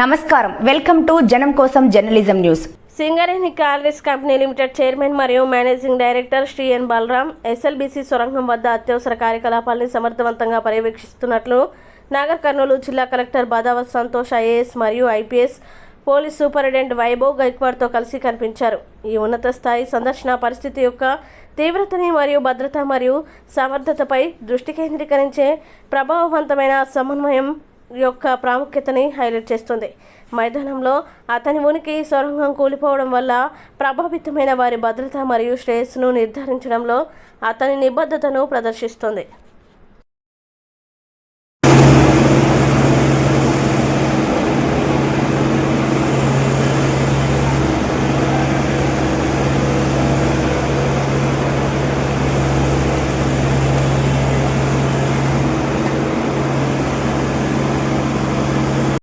నమస్కారం. Welcome to జనం కోసం journalism news. Singareni collieries company limited chairman మరియు managing director Shri N Balram SLBC సొరంగం వద్ద అత్యవసర కార్యకలాపాలను సమర్థవంతంగా పర్యవేక్షిస్తున్నట్లు నాగర్ కర్నూలు జిల్లా కలెక్టర్ బాదావత్ సంతోష్ ఐఏఎస్ మరియు ఐపీఎస్ పోలీస్ సూపరింటెండెంట్ వైభవ్ గైక్వాడ్తో కలిసి కనిపించారు. ఈ ఉన్నత స్థాయి సందర్శన పరిస్థితి యొక్క తీవ్రతని మరియు భద్రత మరియు సమర్థతపై దృష్టి కేంద్రీకరించే ప్రభావవంతమైన సమన్వయం యొక్క ప్రాముఖ్యతని హైలైట్ చేస్తుంది. మైదానంలో అతని ఉనికి సొరంగం కూలిపోవడం వల్ల ప్రభావితమైన వారి భద్రత మరియు శ్రేయస్సును నిర్ధారించడంలో అతని నిబద్ధతను ప్రదర్శిస్తుంది.